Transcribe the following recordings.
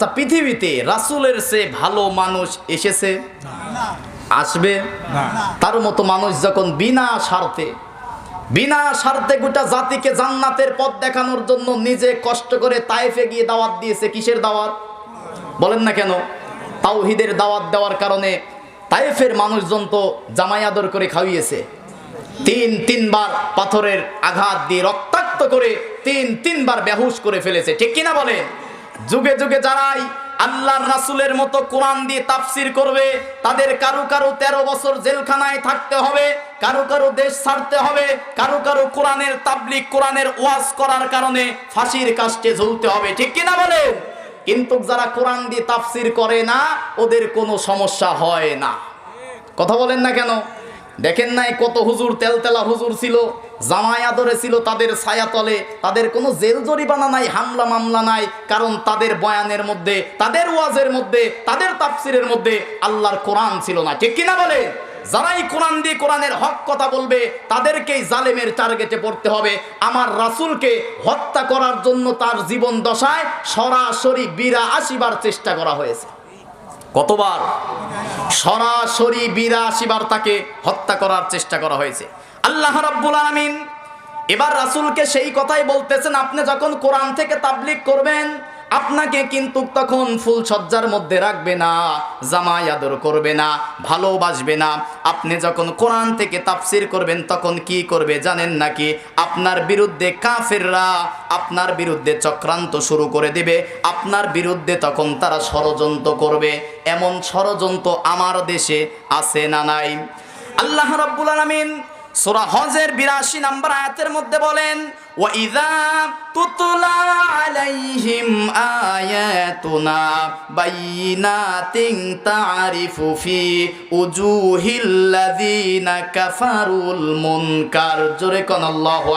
আচ্ছা পৃথিবীতে রাসুলের সে ভালো মানুষ এসেছে? আসবে? তার মতো মানুষ যখন বিনা স্বার্থে বিনা স্বার্থে গোটা জাতিকে জান্নাতের পথ দেখানোর জন্য নিজে কষ্ট করে তাইফে গিয়ে দাওয়াত দিয়েছে কিসের দাওয়াত? বলেন না কেন? তাওহিদের দাওয়াত দেওয়ার কারণে তাইফের মানুষজন তো জামাই আদর করে খাওয়িয়েছে। তিন তিনবার পাথরের আঘাত দিয়ে রক্তাক্ত করে তিন তিনবার বেহুশ করে ফেলেছে। ঠিক কিনা বলেন? যুগে যুগে যারাই আল্লাহর রাসূলের মতো কোরআন দিয়ে তাফসির করবে, তাদের কারও কারও তেরো বছর জেলখানায় থাকতে হবে, কারও কারও দেশ ছাড়তে হবে, কারও কারও কোরআনের তাবলিক কোরআনের ওয়াজ করার কারণে ফাঁসির কাস্টে ঝুলতে হবে। ঠিক কিনা বলেন? কিন্তু যারা কোরআন দিয়ে তাফসির করে না, ওদের কোনো সমস্যা হয় না। কথা বলেন না কেন? দেখেন নাই কত হুজুর তেলতেলা হুজুর ছিল, জামাই আদরে ছিল তাদের ছায়াতলে, তাদের কোনো জেল জরিমানা নাই, হামলা মামলা নাই, কারণ তাদের বয়ানের মধ্যে, তাদের ওয়াজের মধ্যে, তাদের তাফসিরের মধ্যে আল্লাহর কোরআন ছিল না। ঠিক কিনা বলে? যারাই কোরআন দিয়ে কোরআনের হক কথা বলবে, তাদেরকেই জালেমের টার্গেটে পড়তে হবে। আমার রাসূলকে হত্যা করার জন্য তার জীবন দশায় সরাসরি বিরা আসিবার চেষ্টা করা হয়েছে। কতবার সরাসরি বিরাশিবার তাকে হত্যা করার চেষ্টা করা হয়েছে। আল্লাহ রাব্বুল আলামিন এবার রাসূলকে সেই কথাই বলতেছেন, আপনি যখন কোরআন থেকে তাবলিগ করবেন আপনাকে কিন্তু তখন ফুল সজ্জার মধ্যে রাখবে না, জামাই আদর করবে না, ভালোবাসবে না। আপনি যখন কোরআন থেকে তাফসির করবেন, তখন কি করবে জানেন নাকি? আপনার বিরুদ্ধে কাফেররা আপনার বিরুদ্ধে চক্রান্ত শুরু করে দেবে। আপনার বিরুদ্ধে তখন তারা ষড়যন্ত্র করবে। এমন ষড়যন্ত্র আমার দেশে আছে না নাই? আল্লাহ রাব্বুল আলামিন সূরা হজের বিরাশি নাম্বার আয়াতের মধ্যে বলেন ও ইযা তুতলা আয়াতুনা বাইনাতিন তারিফু ফি উজুহিল লাযিনা কাফারুল মুনকার। জোরে কোন আল্লাহু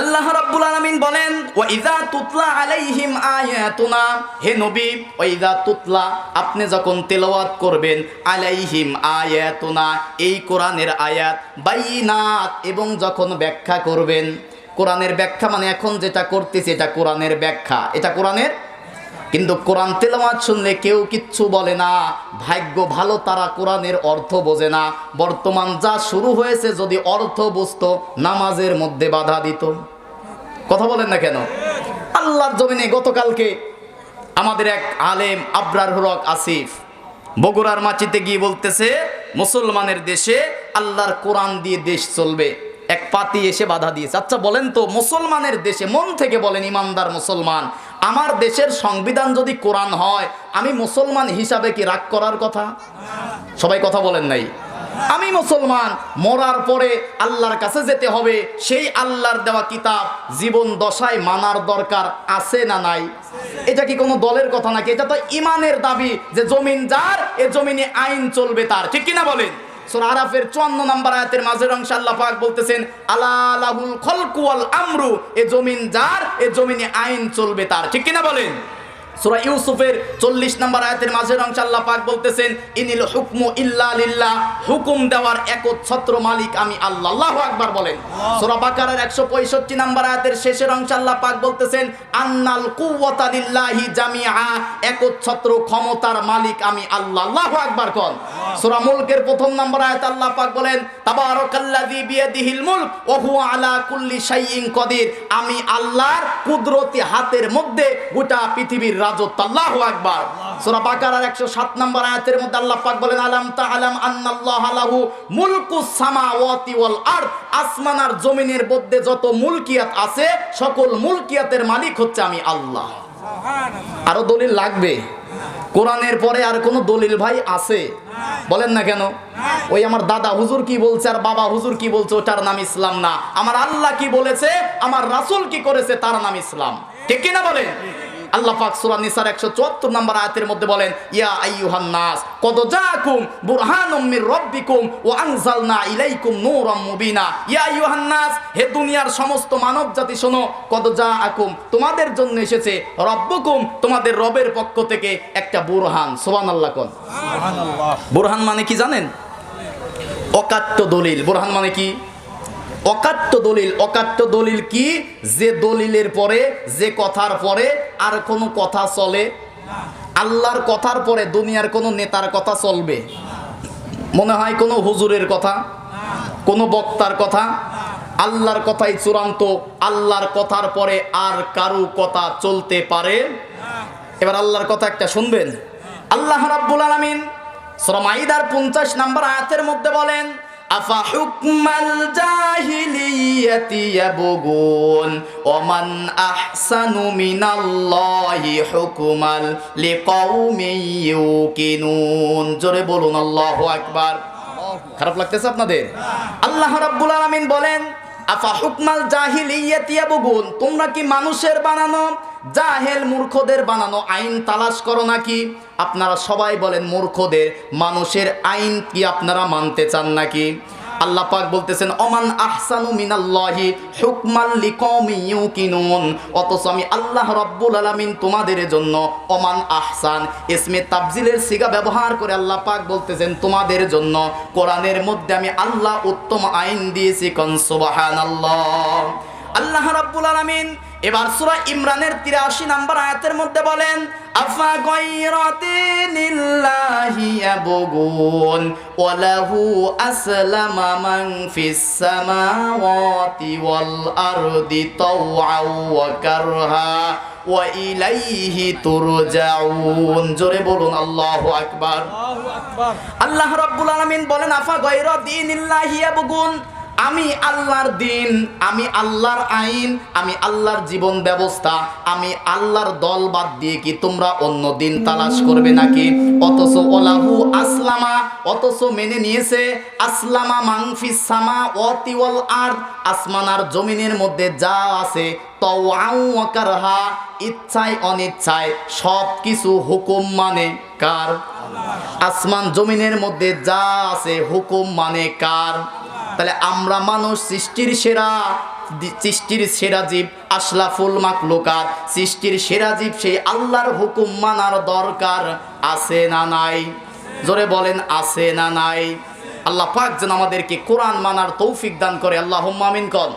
আল্লাহ রাব্বুল আলামিন বলেন, ওয়া ইযা তুতলা আলাইহিম আয়াতুনা হে নবী, ওয়া ইযা তুতলা আপনি যখন তেলাওয়াত করবেন, আলাইহিম আয়াতুনা এই কোরআনের আয়াত, বাইনাত এবং যখন ব্যাখ্যা করবেন, কোরআনের ব্যাখ্যা মানে এখন যেটা করতেছে, এটা কোরআনের ব্যাখ্যা, এটা কোরআনের কিন্তু কোরআন তেলাওয়াত শুনলে কেউ কিচ্ছু বলে না। ভাগ্য ভালো, তারা কোরআনের অর্থ বোঝে না। বর্তমান যা শুরু হয়েছে, যদি অর্থ বুঝতো, নামাজের মধ্যে বাধা দিত। কথা বলেন না কেন? আল্লাহর জমিনে গতকালকে আমাদের এক আলেম আবরার হরক আসিফ বগুড়ার মাটিতে গিয়ে বলতেছে, মুসলমানের দেশে আল্লাহর কোরআন দিয়ে দেশ চলবে। এক পাতি এসে বাধা দিয়েছে। আচ্ছা বলেন তো, মুসলমানের দেশে মন থেকে বলেন, ইমানদার মুসলমান। আমার দেশের সংবিধান যদি কোরআন হয়, আমি মুসলমান হিসাবে কি রাগ করার কথা? সবাই কথা বলেন নাই। আমি মুসলমান, মরার পরে আল্লাহর কাছে যেতে হবে, সেই আল্লাহর দেওয়া কিতাব জীবন দশায় মানার দরকার আছে না নাই? এটা কি কোনো দলের কথা নাকি? এটা তো ইমানের দাবি যে জমিন যার, এ জমিনে আইন চলবে তার। ঠিক কিনা বলেন? সূরা আরাফের 54 নম্বর আয়াতের মাঝের অংশ আল্লাহ পাক বলতেছেন, আলা খলকুয়াল আমরু এ জমিন যার, এ জমিনে আইন চলবে তার। ঠিক কিনা বলেন? সূরা ইউসুফের 40 নম্বর আয়াতের মাঝের অংশে আল্লাহ পাক বলতেছেন ইনিল হুকমু ইল্লা লিল্লাহ। হুকুম দেওয়ার একচ্ছত্র মালিক আমি আল্লাহ। আল্লাহু আকবার বলেন। সূরা বাকারার 165 নম্বর আয়াতের শেষের অংশে আল্লাহ পাক বলতেছেন আন্নাল কুওয়াতা লিল্লাহি জামিআ। একচ্ছত্র ক্ষমতার মালিক আমি আল্লাহ। আল্লাহু আকবার কোন। সূরা মুলকের প্রথম নম্বর আয়াত আল্লাহ পাক বলেন তাবারাকাল্লাযী বিয়াদিহিল মুলক ওয়া হুয়া আলা কুল্লি শাইইন কদির। আমি আল্লাহর কুদরতি হাতের মধ্যে গোটা পৃথিবীর রাজত্ব আল্লাহু আকবার। সূরা বাকারার 107 নম্বর আয়াতের মধ্যে আল্লাহ পাক বলেন আলাম তাআলাম আন্নাল্লাহ লাহু মুলকুস সামাওয়াতি ওয়াল আরদ আসমান আর জমিনের মধ্যে যত মুলকিয়াত আছে সকল মুলকিয়াতের মালিক হচ্ছে আমি আল্লাহ। আরও দলিল লাগবে? কোরআনের পরে আর কোনো দলিল ভাই আছে? বলেন না কেন? ওই আমার দাদা হুজুর কি বলছে আর বাবা হুজুর কি বলছে ওটার নাম ইসলাম না। আমার আল্লাহ কি বলেছে আমার রাসূল কি করেছে তার নাম ইসলাম। ঠিক কি না বলেন? আল্লাহ পাক সূরা নিসার 174 নম্বর আয়াতের মধ্যে বলেন ইয়া আইয়ুহান নাস কদ জাআকুম বুরহানুম মির রাব্বিকুম ওয়া আনজালনা ইলাইকুম নূরাম মুবিনা। ইয়া আইয়ুহান নাস হে দুনিয়ার সমস্ত মানব জাতি শোনো কদ জাআকুম তোমাদের জন্য এসেছে রব্বুকুম তোমাদের রবের পক্ষ থেকে একটা বুরহান। সুবহানাল্লাহ কোন? বুরহান মানে কি জানেন? অকাট্য দলিল। বুরহান মানে কি? অকাট্য দলিল। অকাট্য দলিল কি? যে দলিলের পরে যে কথার পরে আর কোনো কথা চলে? আল্লাহর কথার পরে দুনিয়ার কোনো নেতার কথা চলবে? মনে হয় কোনো হুজুরের কথা? কোনো বক্তার কথা? আল্লাহর কথাই চূড়ান্ত, আল্লাহর কথার পরে আর কারু কথা চলতে পারে? এবার আল্লাহর কথা একটা শুনবেন। আল্লাহ রাব্বুল আলামিন সূরা মাইদার 50 নম্বর আয়াতের মধ্যে বলেন আফা হুকমাল জাহিলিয়াতি ইয়াবগুন, ওমান আহসানু মিনাল্লাহি হুকমাল লিকাউমিন ইউকিনুন। জোরে বলুন, আল্লাহু আকবার। খারাপ লাগতেছে আপনাদের? আল্লাহ রাব্বুল আলামিন বলেন আফা হুকমাল জাহিল ইয়েতিয়া বুগুন তোমরা কি মানুষের বানানো? জাহেল মূর্খদের বানানো আইন তালাশ করো নাকি? আপনারা সবাই বলেন মূর্খদের, মানুষের আইন কি আপনারা মানতে চান নাকি? আল্লাহ পাক বলতেছেন, অমান আহসানু মিনাল্লাহি হুকমান লিকওমি ইউকিনুন অথচ আমি আল্লাহ রব্বুল আলামিন তোমাদের জন্য অমান আহসান, ইসমে তাবজিলের সিগা ব্যবহার করে আল্লাহ পাক বলতেছেন, তোমাদের জন্য কোরআনের মধ্যে আমি আল্লাহ উত্তম আইন দিয়েছি কোন সুবহানাল্লাহ আল্লাহ রাব্বুল আলামিন এবার সূরা ইমরানের 83 নাম্বার আয়াতের মধ্যে বলেন আফা গায়রাতিনিল্লাহি ইয়াবগুন ওয়া লাহু আসলামা মান ফিস সামাওয়াতি ওয়াল আরদি তাওআন ওয়া কারহা ওয়া ইলাইহি তুরজাউন। জোরে বলুন আল্লাহু আকবার। আল্লাহ রাব্বুল আলামিন বলেন আফা গায়রাতিনিল্লাহি ইয়াবগুন আমি আল্লাহর দিন, আমি আল্লাহর আইন, আমি আল্লাহর জীবন ব্যবস্থা, আমি আল্লাহর দল বাদ দিয়ে কি তোমরা অন্য দিন তালাশ করবে নাকি? অথচ ওলাহু আসলামা, অথচ মেনে নিয়েছে, আসলামা মাংফিস সামা অতিওয়াল আর আসমান আর জমিনের মধ্যে যা আছে তাওয়াকারহা ইচ্ছায় অনিচ্ছায় সব কিছু হুকুম মানে কার? আসমান জমিনের মধ্যে যা আছে হুকুম মানে কার? তাহলে আমরা মানুষ সৃষ্টির সেরা সৃষ্টির সেরা জীব আশলাফুল লোকার সৃষ্টির সেরা জীব সেই আল্লাহর হুকুম মানার দরকার আছে না নাই? জোরে বলেন, আছে না নাই? আল্লাহ পাক যেন আমাদেরকে কোরআন মানার তৌফিক দান করে। আল্লাহ মামিন কন।